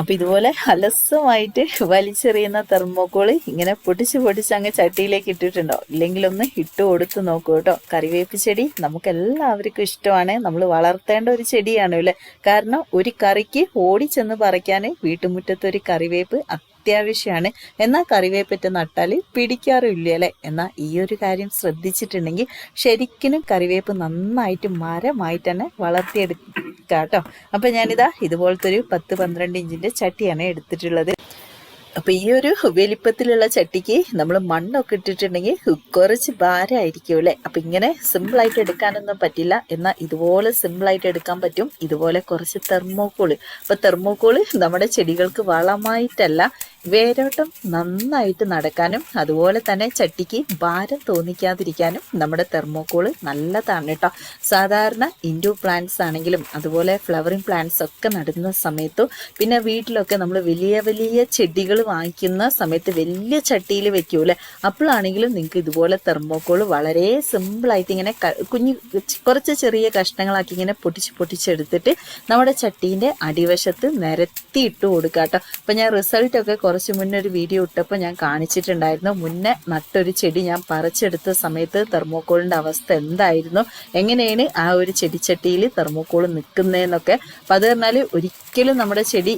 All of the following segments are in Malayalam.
അപ്പൊ ഇതുപോലെ അലസമായിട്ട് വലിച്ചെറിയുന്ന തെർമോക്കോൾ ഇങ്ങനെ പൊടിച്ച് പൊടിച്ച് അങ്ങ് ചട്ടിയിലേക്ക് ഇട്ടിട്ടുണ്ടോ? ഇല്ലെങ്കിൽ ഒന്ന് ഇട്ട് കൊടുത്ത് നോക്കൂ കേട്ടോ. കറിവേപ്പ് ചെടി നമുക്ക് എല്ലാവർക്കും ഇഷ്ടമാണ്. നമ്മൾ വളർത്തേണ്ട ഒരു ചെടിയാണ് അല്ലേ? കാരണം ഒരു കറിക്ക് ഓടിച്ചെന്ന് പറിക്കാൻ വീട്ടുമുറ്റത്ത് ഒരു കറിവേപ്പ് അത്യാവശ്യമാണ് എന്നാൽ കറിവേപ്പറ്റ നട്ടാൽ പിടിക്കാറില്ല അല്ലേ? എന്നാൽ ഈ ഒരു കാര്യം ശ്രദ്ധിച്ചിട്ടുണ്ടെങ്കിൽ ശരിക്കും കറിവേപ്പ് നന്നായിട്ട് മരമായിട്ട് തന്നെ വളർത്തിയെടുക്കുക കേട്ടോ അപ്പം ഞാനിതാ ഇതുപോലത്തെ ഒരു പത്ത് പന്ത്രണ്ട് ഇഞ്ചിന്റെ ചട്ടിയാണ് എടുത്തിട്ടുള്ളത്. അപ്പോൾ ഈ ഒരു വലിപ്പത്തിലുള്ള ചട്ടിക്ക് നമ്മൾ മണ്ണൊക്കെ ഇട്ടിട്ടുണ്ടെങ്കിൽ കുറച്ച് ഭാരമായിരിക്കും അല്ലേ? അപ്പം ഇങ്ങനെ സിമ്പിളായിട്ട് എടുക്കാനൊന്നും പറ്റില്ല. എന്നാൽ ഇതുപോലെ സിമ്പിളായിട്ട് എടുക്കാൻ പറ്റും. ഇതുപോലെ കുറച്ച് തെർമോക്കോൾ അപ്പോൾ തെർമോക്കോൾ നമ്മുടെ ചെടികൾക്ക് വളമായിട്ടല്ല വേരോട്ടം നന്നായിട്ട് നടക്കാനും അതുപോലെ തന്നെ ചട്ടിക്ക് ഭാരം തോന്നിക്കാതിരിക്കാനും നമ്മുടെ തെർമോക്കോൾ നല്ലതാണ് കേട്ടോ. സാധാരണ ഇൻഡോർ പ്ലാന്റ്സ് ആണെങ്കിലും അതുപോലെ ഫ്ലവറിങ് പ്ലാന്റ്സ് ഒക്കെ നടുന്ന സമയത്തും പിന്നെ വീട്ടിലൊക്കെ നമ്മൾ വലിയ വലിയ ചെടികൾ വാങ്ങിക്കുന്ന സമയത്ത് വലിയ ചട്ടിയിൽ വെക്കൂലെ? അപ്പോഴാണെങ്കിലും നിങ്ങൾക്ക് ഇതുപോലെ തെർമോക്കോൾ വളരെ സിമ്പിളായിട്ട് ഇങ്ങനെ കുഞ്ഞു കുറച്ച് ചെറിയ കഷ്ണങ്ങളാക്കി ഇങ്ങനെ പൊട്ടിച്ച് പൊട്ടിച്ചെടുത്തിട്ട് നമ്മുടെ ചട്ടീന്റെ അടിവശത്ത് നിരത്തി ഇട്ട് കൊടുക്കുക കേട്ടോ അപ്പം ഞാൻ റിസൾട്ട് ഒക്കെ കുറച്ച് മുന്നേ ഒരു വീഡിയോ ഇട്ടപ്പോൾ ഞാൻ കാണിച്ചിട്ടുണ്ടായിരുന്നു. മുന്നേ നട്ടൊരു ചെടി ഞാൻ പറിച്ചെടുത്ത സമയത്ത് തെർമോക്കോളിന്റെ അവസ്ഥ എന്തായിരുന്നു? എങ്ങനെയാണ് ആ ഒരു ചെടിച്ചട്ടിയിൽ തെർമോക്കോൾ നിൽക്കുന്നതെന്നൊക്കെ. അപ്പം അത് പറഞ്ഞാൽ ഒരിക്കലും നമ്മുടെ ചെടി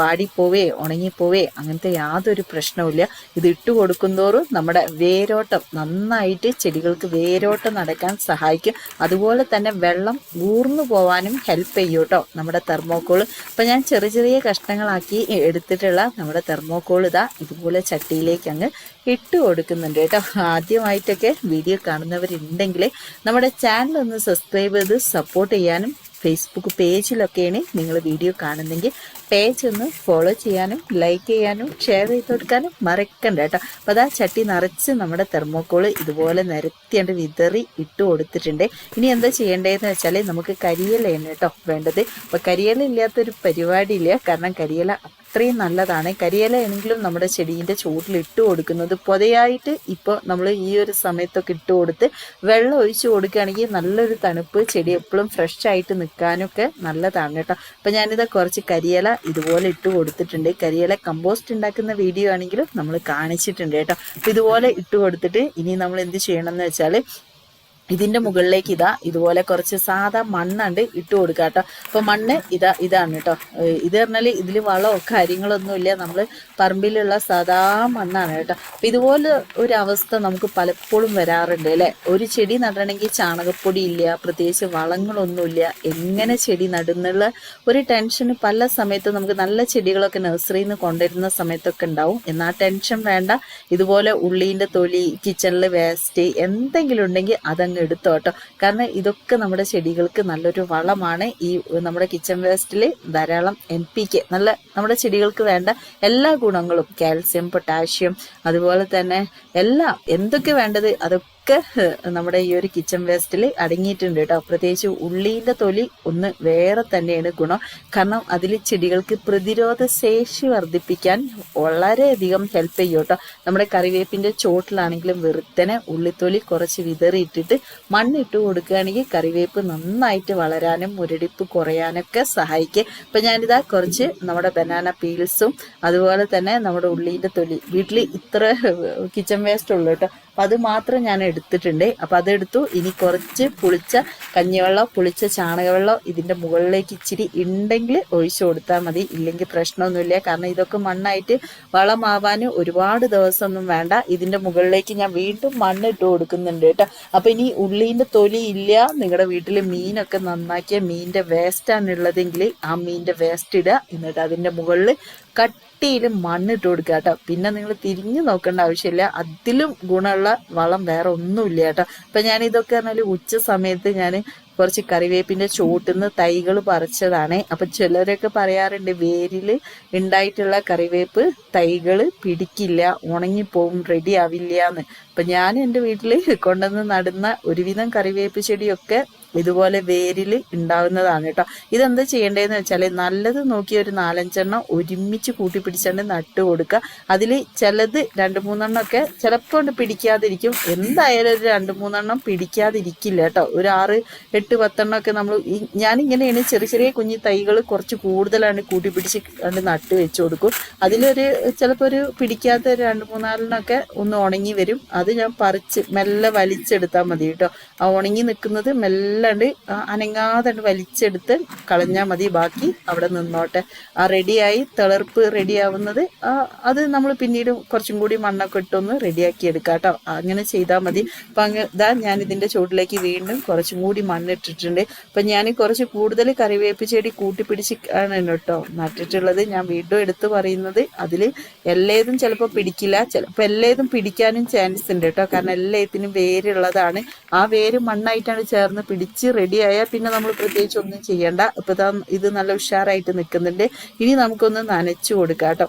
വാടിപ്പോവേ ഉണങ്ങിപ്പോവേ അങ്ങനത്തെ യാതൊരു പ്രശ്നവുമില്ല. ഇത് ഇട്ട് കൊടുക്കുന്തോറും നമ്മുടെ വേരോട്ടം നന്നായിട്ട് ചെടികൾക്ക് വേരോട്ടം നടക്കാൻ സഹായിക്കും. അതുപോലെ തന്നെ വെള്ളം ഊർന്നു പോവാനും ഹെൽപ്പ് ചെയ്യും കേട്ടോ നമ്മുടെ തെർമോക്കോൾ. അപ്പം ഞാൻ ചെറിയ ചെറിയ കഷ്ണങ്ങളാക്കി എടുത്തിട്ടുള്ള നമ്മുടെ തെർമോക്കോൾ ഇതാ ഇതുപോലെ ചട്ടിയിലേക്ക് അങ്ങ് ഇട്ട് കൊടുക്കുന്നുണ്ട് കേട്ടോ. ആദ്യമായിട്ടൊക്കെ വീഡിയോ കാണുന്നവരുണ്ടെങ്കിൽ നമ്മുടെ ചാനൽ ഒന്ന് സബ്സ്ക്രൈബ് ചെയ്ത് സപ്പോർട്ട് ചെയ്യാനും ഫേസ്ബുക്ക് പേജിലൊക്കെയാണ് നിങ്ങൾ വീഡിയോ കാണുന്നെങ്കിൽ പേജ് ഒന്ന് ഫോളോ ചെയ്യാനും ലൈക്ക് ചെയ്യാനും ഷെയർ ചെയ്ത് കൊടുക്കാനും മറക്കണ്ട കേട്ടോ. അപ്പോൾ അതാ ചട്ടി നിറച്ച് നമ്മുടെ തെർമോക്കോൾ ഇതുപോലെ നിരത്തിയാണ്ട് വിതറി ഇട്ട് കൊടുത്തിട്ടുണ്ട്. ഇനി എന്താ ചെയ്യേണ്ടതെന്ന് വെച്ചാൽ നമുക്ക് കരിയിലയാണ് കേട്ടോ വേണ്ടത്. അപ്പോൾ കരിയില ഇല്ലാത്തൊരു പരിപാടിയില്ല. കാരണം കരിയില അത്രയും നല്ലതാണ്. കരിയില എങ്കിലും നമ്മുടെ ചെടീന്റെ ചൂട്ടിൽ ഇട്ട് കൊടുക്കുന്നത് പൊതയായിട്ട് ഇപ്പോൾ നമ്മൾ ഈ ഒരു സമയത്തൊക്കെ ഇട്ട് കൊടുത്ത് വെള്ളം ഒഴിച്ചു കൊടുക്കുകയാണെങ്കിൽ നല്ലൊരു തണുപ്പ് ചെടി എപ്പോഴും ഫ്രഷ് ആയിട്ട് നിൽക്കാനൊക്കെ നല്ലതാണ് കേട്ടോ. അപ്പം ഞാനിത് കുറച്ച് കരിയില ഇതുപോലെ ഇട്ട് കൊടുത്തിട്ടുണ്ട്. കരിയില കമ്പോസ്റ്റ് ഉണ്ടാക്കുന്ന വീഡിയോ ആണെങ്കിലും നമ്മൾ കാണിച്ചിട്ടുണ്ട് കേട്ടോ. ഇതുപോലെ ഇട്ട് കൊടുത്തിട്ട് ഇനി നമ്മൾ എന്ത് ചെയ്യണം എന്ന് വെച്ചാൽ ഇതിന്റെ മുകളിലേക്ക് ഇതാ ഇതുപോലെ കുറച്ച് സാധാ മണ്ണാണ്ട് ഇട്ട് കൊടുക്കുക കേട്ടോ അപ്പൊ മണ്ണ് ഇതാ ഇതാണ് കേട്ടോ ഇത് പറഞ്ഞാൽ ഇതിൽ വളമോ കാര്യങ്ങളൊന്നുമില്ല നമ്മൾ പറമ്പിലുള്ള സാധാ മണ്ണാണ് കേട്ടോ. അപ്പൊ ഇതുപോലെ ഒരു അവസ്ഥ നമുക്ക് പലപ്പോഴും വരാറുണ്ട് അല്ലെ? ഒരു ചെടി നടണമെങ്കിൽ ചാണകപ്പൊടി ഇല്ല പ്രത്യേകിച്ച് വളങ്ങളൊന്നുമില്ല എങ്ങനെ ചെടി നടുന്നുള്ള ഒരു ടെൻഷൻ പല സമയത്തും നമുക്ക് നല്ല ചെടികളൊക്കെ നഴ്സറിയിൽ നിന്ന് കൊണ്ടുവരുന്ന സമയത്തൊക്കെ ഉണ്ടാവും. എന്നാൽ ടെൻഷൻ വേണ്ട. ഇതുപോലെ ഉള്ളീന്റെ തൊലി കിച്ചണിൽ വേസ്റ്റ് എന്തെങ്കിലും ഉണ്ടെങ്കിൽ അതങ്ങ് എടുത്തോ കേട്ടോ. കാരണം ഇതൊക്കെ നമ്മുടെ ചെടികൾക്ക് നല്ലൊരു വളമാണ്. ഈ നമ്മുടെ കിച്ചൺ വേസ്റ്റിൽ ധാരാളം എൻ പി കെ നല്ല നമ്മുടെ ചെടികൾക്ക് വേണ്ട എല്ലാ ഗുണങ്ങളും കാൽസ്യം പൊട്ടാഷ്യം അതുപോലെ തന്നെ എല്ലാം എന്തൊക്കെ വേണ്ടത് അതൊക്കെ ഒക്കെ നമ്മുടെ ഈ ഒരു കിച്ചൺ വേസ്റ്റിൽ അടങ്ങിയിട്ടുണ്ട് കേട്ടോ. പ്രത്യേകിച്ച് ഉള്ളീന്റെ തൊലി ഒന്ന് വേറെ തന്നെയാണ് ഗുണം. കാരണം അതിൽ ചെടികൾക്ക് പ്രതിരോധ ശേഷി വർദ്ധിപ്പിക്കാൻ വളരെയധികം ഹെൽപ്പ് ചെയ്യും കേട്ടോ. നമ്മുടെ കറിവേപ്പിന്റെ ചോട്ടിലാണെങ്കിലും വെറുത്തനെ ഉള്ളിത്തൊലി കുറച്ച് വിതറിയിട്ടിട്ട് മണ്ണിട്ട് കൊടുക്കുകയാണെങ്കിൽ കറിവേപ്പ് നന്നായിട്ട് വളരാനും മുരടിപ്പ് കുറയാനൊക്കെ സഹായിക്കും. അപ്പം ഞാനിതാ കുറച്ച് നമ്മുടെ ബനാന പീൽസും അതുപോലെ തന്നെ നമ്മുടെ ഉള്ളീന്റെ തൊലി വീട്ടിൽ ഇത്ര കിച്ചൺ വേസ്റ്റ് ഉള്ളു കേട്ടോ. അപ്പം അത് മാത്രം ഞാൻ എടുത്തിട്ടുണ്ട്. അപ്പം അതെടുത്തു. ഇനി കുറച്ച് പുളിച്ച കഞ്ഞിവെള്ളം പുളിച്ച ചാണകവെള്ളം ഇതിന്റെ മുകളിലേക്ക് ഇച്ചിരി ഉണ്ടെങ്കിൽ ഒഴിച്ചു കൊടുത്താൽ മതി. ഇല്ലെങ്കിൽ പ്രശ്നമൊന്നുമില്ല. കാരണം ഇതൊക്കെ മണ്ണായിട്ട് വളമാവാൻ ഒരുപാട് ദിവസമൊന്നും വേണ്ട. ഇതിന്റെ മുകളിലേക്ക് ഞാൻ വീണ്ടും മണ്ണ് ഇട്ട് കൊടുക്കുന്നുണ്ട് കേട്ടോ. അപ്പം ഇനി ഉള്ളീന്റെ തൊലി ഇല്ല. നിങ്ങളുടെ വീട്ടിൽ മീനൊക്കെ നന്നാക്കിയ മീനിന്റെ വേസ്റ്റാണ് ഉള്ളതെങ്കിൽ ആ മീനിന്റെ വേസ്റ്റ് ഇടുക. എന്നിട്ട് അതിന്റെ മുകളിൽ കട്ടിയിൽ മണ്ണിട്ട് കൊടുക്കുക കേട്ടോ. പിന്നെ നിങ്ങൾ തിരിഞ്ഞു നോക്കേണ്ട ആവശ്യമില്ല. അതിലും ഗുണമുള്ള വളം വേറെ ഒന്നുമില്ല കേട്ടോ. അപ്പം ഞാൻ ഇതൊക്കെ പറഞ്ഞാൽ ഉച്ച സമയത്ത് ഞാൻ കുറച്ച് കറിവേപ്പിന്റെ നിന്ന് തൈകൾ പറിച്ചതാണ്. അപ്പം ചിലരൊക്കെ പറയാറുണ്ട് വേരിൽ ഉണ്ടായിട്ടുള്ള കറിവേപ്പ് തൈകൾ പിടിക്കില്ല ഉണങ്ങിപ്പോവും റെഡി ആവില്ല എന്ന് അപ്പം ഞാൻ എന്റെ വീട്ടിൽ കൊണ്ടുവന്ന് നടുന്ന ഒരുവിധം കറിവേപ്പ് ചെടിയൊക്കെ ഇതുപോലെ വേരിൽ ഉണ്ടാവുന്നതാണ് കേട്ടോ. ഇതെന്താ ചെയ്യേണ്ടതെന്ന് വെച്ചാൽ നല്ലത് നോക്കി ഒരു നാലഞ്ചെണ്ണം ഒരുമിച്ച് കൂട്ടി പിടിച്ചാണ്ട് നട്ട് കൊടുക്കുക. അതിൽ ചിലത് രണ്ട് മൂന്നെണ്ണം ഒക്കെ ചിലപ്പോൾ പിടിക്കാതിരിക്കും. എന്തായാലും ഒരു രണ്ട് മൂന്നെണ്ണം പിടിക്കാതിരിക്കില്ല കേട്ടോ. ഒരു ആറ് എട്ട് പത്തെണ്ണം ഒക്കെ നമ്മൾ ഞാനിങ്ങനെയാണ് ചെറിയ ചെറിയ കുഞ്ഞു തൈകൾ കുറച്ച് കൂടുതലാണ് കൂട്ടി പിടിച്ച് കണ്ട് നട്ട് വെച്ച് കൊടുക്കും. അതിലൊരു ചിലപ്പോൾ ഒരു പിടിക്കാത്ത ഒരു രണ്ട് മൂന്നാലിനൊക്കെ ഒന്ന് ഉണങ്ങി വരും. അത് ഞാൻ പറിച്ച് മെല്ലെ വലിച്ചെടുത്താൽ മതി കേട്ടോ. ആ ഉണങ്ങി നിൽക്കുന്നത് മെല്ലാണ്ട് അനങ്ങാതെ വലിച്ചെടുത്ത് കളഞ്ഞാൽ മതി. ബാക്കി അവിടെ നിന്നോട്ടെ. ആ റെഡിയായി തിളർപ്പ് റെഡിയാവുന്നത് അത് നമ്മൾ പിന്നീട് കുറച്ചും കൂടി മണ്ണൊക്കെ ഇട്ടൊന്ന് റെഡിയാക്കി എടുക്കാം കേട്ടോ. അങ്ങനെ ചെയ്താൽ മതി. അപ്പം അങ്ങ് ഇതാ ഞാൻ ഇതിന്റെ ചുവട്ടിലേക്ക് വീണ്ടും കുറച്ചും കൂടി മണ്ണിട്ടിട്ടുണ്ട്. അപ്പം ഞാൻ കുറച്ച് കൂടുതൽ കറിവേപ്പ് ചെടി ആണ് കേട്ടോ നട്ടിട്ടുള്ളത്. ഞാൻ വീണ്ടും എടുത്തു പറയുന്നത് അതിൽ എല്ലാതും ചിലപ്പോൾ പിടിക്കില്ല. ചിലപ്പോൾ എല്ലാതും പിടിക്കാനും ചാൻസ് ഉണ്ട് കേട്ടോ. കാരണം എല്ലാത്തിനും വേരുള്ളതാണ്. ആ വേര് മണ്ണായിട്ടാണ് ചേർന്ന് പിടിച്ച് റെഡിയായാൽ പിന്നെ നമ്മൾ പ്രത്യേകിച്ച് ഒന്നും ചെയ്യേണ്ട. ഇപ്പം ഇത് നല്ല ഉഷാറായിട്ട് നിൽക്കുന്നുണ്ട് ഇനി നമുക്കൊന്ന് നനച്ചു കൊടുക്കാം കേട്ടോ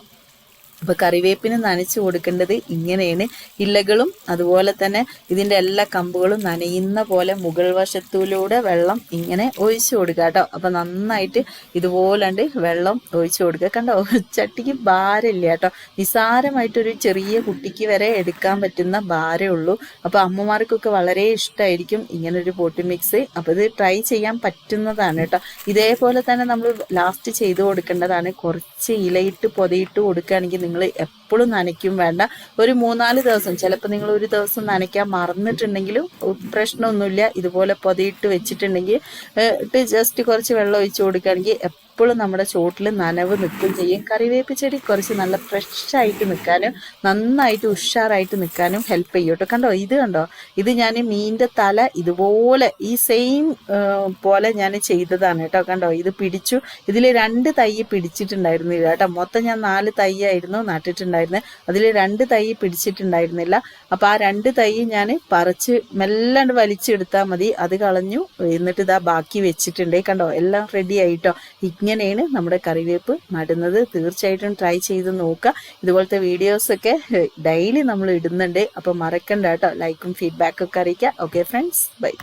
അപ്പോൾ കറിവേപ്പിന് നനച്ചു കൊടുക്കേണ്ടത് ഇങ്ങനെയാണ്. ഇലകളും അതുപോലെ തന്നെ ഇതിന്റെ എല്ലാ കമ്പുകളും നനയുന്ന പോലെ മുകൾ വശത്തിലൂടെ വെള്ളം ഇങ്ങനെ ഒഴിച്ചു കൊടുക്കുക കേട്ടോ. അപ്പോൾ നന്നായിട്ട് ഇതുപോലണ്ട് വെള്ളം ഒഴിച്ചു കൊടുക്കുക. കണ്ടോ? ചട്ടിക്ക് ഭാരമില്ല കേട്ടോ. നിസാരമായിട്ടൊരു ചെറിയ കുട്ടിക്ക് വരെ എടുക്കാൻ പറ്റുന്ന ഭാരേ ഉള്ളൂ. അപ്പോൾ അമ്മമാർക്കൊക്കെ വളരെ ഇഷ്ടമായിരിക്കും ഒരു പോട്ടി മിക്സ്. അപ്പോൾ ഇത് ട്രൈ ചെയ്യാൻ പറ്റുന്നതാണ് കേട്ടോ. ഇതേപോലെ തന്നെ നമ്മൾ ലാസ്റ്റ് ചെയ്ത് കൊടുക്കേണ്ടതാണ്. കുറച്ച് ഇലയിട്ട് പൊതയിട്ട് കൊടുക്കുകയാണെങ്കിൽ നിങ്ങൾ എപ്പോഴും നനയ്ക്കും വേണ്ട. ഒരു മൂന്നാൽ ദിവസം ചിലപ്പോൾ നിങ്ങൾ ഒരു ദിവസം നനയ്ക്കാൻ മറന്നിട്ടുണ്ടെങ്കിലും പ്രശ്നമൊന്നുമില്ല. ഇതുപോലെ പൊതിയിട്ട് വെച്ചിട്ടുണ്ടെങ്കിൽ ഇട്ട് ജസ്റ്റ് കുറച്ച് വെള്ളം ഒഴിച്ചു കൊടുക്കുകയാണെങ്കിൽ എപ്പോഴും നമ്മുടെ ചോട്ടിൽ നനവ് നിൽക്കും ചെയ്യും. കറിവേപ്പ് ചെടി കുറച്ച് നല്ല ഫ്രഷായിട്ട് നിൽക്കാനും നന്നായിട്ട് ഉഷാറായിട്ട് നിൽക്കാനും ഹെൽപ്പ് ചെയ്യും കേട്ടോ. കണ്ടോ? ഇത് കണ്ടോ? ഇത് ഞാൻ മീനിന്റെ തല ഇതുപോലെ ഈ സെയിം പോലെ ഞാൻ ചെയ്തതാണ് കേട്ടോ. കണ്ടോ? ഇത് പിടിച്ചു. ഇതിൽ രണ്ട് തൈ പിടിച്ചിട്ടുണ്ടായിരുന്നില്ല കേട്ടോ. മൊത്തം ഞാൻ നാല് തൈ ആയിരുന്നു നട്ടിട്ടുണ്ടായിരുന്നത് അതിൽ രണ്ട് തൈ പിടിച്ചിട്ടുണ്ടായിരുന്നില്ല. അപ്പോൾ ആ രണ്ട് തൈ ഞാൻ പറിച്ച് മെല്ലാണ്ട് വലിച്ചെടുത്താൽ മതി. അത് കളഞ്ഞു. എന്നിട്ട് ഇതാ ബാക്കി വെച്ചിട്ടുണ്ടേ. കണ്ടോ? എല്ലാം റെഡി ആയിട്ടോ ഇങ്ങനെയാണ് നമ്മുടെ കറിവേപ്പ് നടുന്നത്. തീർച്ചയായിട്ടും ട്രൈ ചെയ്ത് നോക്കുക. ഇതുപോലത്തെ വീഡിയോസൊക്കെ ഡെയിലി നമ്മൾ ഇടുന്നുണ്ട്. അപ്പോൾ മറക്കണ്ട കേട്ടോ. ലൈക്കും ഫീഡ്ബാക്കും ഒക്കെ അറിയിക്കുക. Okay friends bye